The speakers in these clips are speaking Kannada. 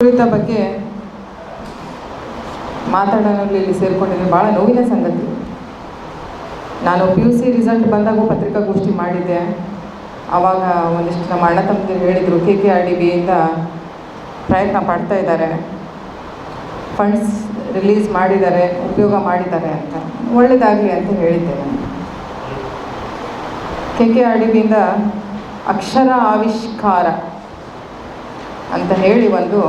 ಕುರಿತ ಬಗ್ಗೆ ಮಾತಾಡೋದ್ರಲ್ಲಿ ಇಲ್ಲಿ ಸೇರ್ಕೊಂಡಿದ್ದೆ ಭಾಳ ನೋವಿನ ಸಂಗತಿ. ನಾನು ಪಿ ಯು ಸಿ ರಿಸಲ್ಟ್ ಬಂದಾಗೂ ಪತ್ರಿಕಾಗೋಷ್ಠಿ ಮಾಡಿದ್ದೆ. ಆವಾಗ ಒಂದಿಷ್ಟು ನಮ್ಮ ಅಣ್ಣ ತಮ್ಮದಿರು ಹೇಳಿದರು ಕೆ ಕೆ ಆರ್ ಡಿ ಬಿಯಿಂದ ಪ್ರಯತ್ನ ಪಡ್ತಾ ಇದ್ದಾರೆ. ಫಂಡ್ಸ್ ರಿಲೀಸ್ ಮಾಡಿದ್ದಾರೆ, ಉಪಯೋಗ ಮಾಡಿದ್ದಾರೆ ಅಂತ. ಒಳ್ಳೆಯದಾಗಲಿ ಅಂತ ಹೇಳಿದ್ದೆ ನಾನು. ಕೆ ಕೆ ಆರ್ ಡಿ ಬಿಯಿಂದ ಅಕ್ಷರ ಆವಿಷ್ಕಾರ. ಅಂತ ಹೇಳಿ ಒಂದು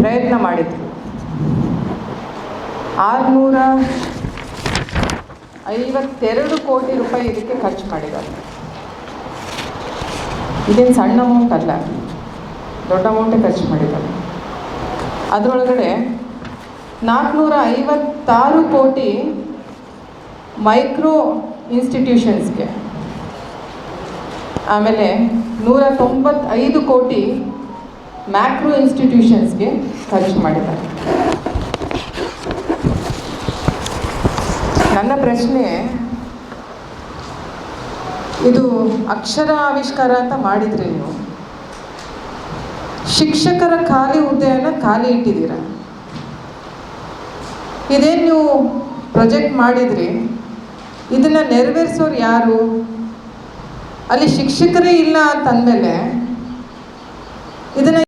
ಪ್ರಯತ್ನ ಮಾಡಿದ್ರು. ಆರುನೂರ ಐವತ್ತೆರಡು ಕೋಟಿ ರೂಪಾಯಿ ಇದಕ್ಕೆ ಖರ್ಚು ಮಾಡಿದ್ದಾರೆ. ಇದೇನು ಸಣ್ಣ ಅಮೌಂಟ್ ಅಲ್ಲ, ದೊಡ್ಡ ಅಮೌಂಟೇ ಖರ್ಚು ಮಾಡಿದ್ದಾರೆ. ಅದರೊಳಗಡೆ ನಾಲ್ಕುನೂರ ಐವತ್ತಾರು ಕೋಟಿ ಮೈಕ್ರೋ ಇನ್ಸ್ಟಿಟ್ಯೂಷನ್ಸ್ಗೆ ಆಮೇಲೆ ನೂರ ತೊಂಬತ್ತೈದು ಕೋಟಿ ಮ್ಯಾಕ್ರೋ ಇನ್ಸ್ಟಿಟ್ಯೂಷನ್ಸ್ಗೆ ಖರ್ಚು ಮಾಡಿದ್ದಾರೆ. ನನ್ನ ಪ್ರಶ್ನೆ, ಇದು ಅಕ್ಷರ ಆವಿಷ್ಕಾರ ಅಂತ ಮಾಡಿದ್ರಿ ನೀವು ಶಿಕ್ಷಕರ ಖಾಲಿ ಹುದ್ದೆಯನ್ನು ಖಾಲಿ ಇಟ್ಟಿದ್ದೀರ? ಇದೇನು ನೀವು ಪ್ರೊಜೆಕ್ಟ್ ಮಾಡಿದ್ರಿ? ಇದನ್ನು ನೆರವೇರಿಸೋರು ಯಾರು? ಅಲ್ಲಿ ಶಿಕ್ಷಕರೇ ಇಲ್ಲ ಅಂತಂದಮೇಲೆ ಇದನ್ನು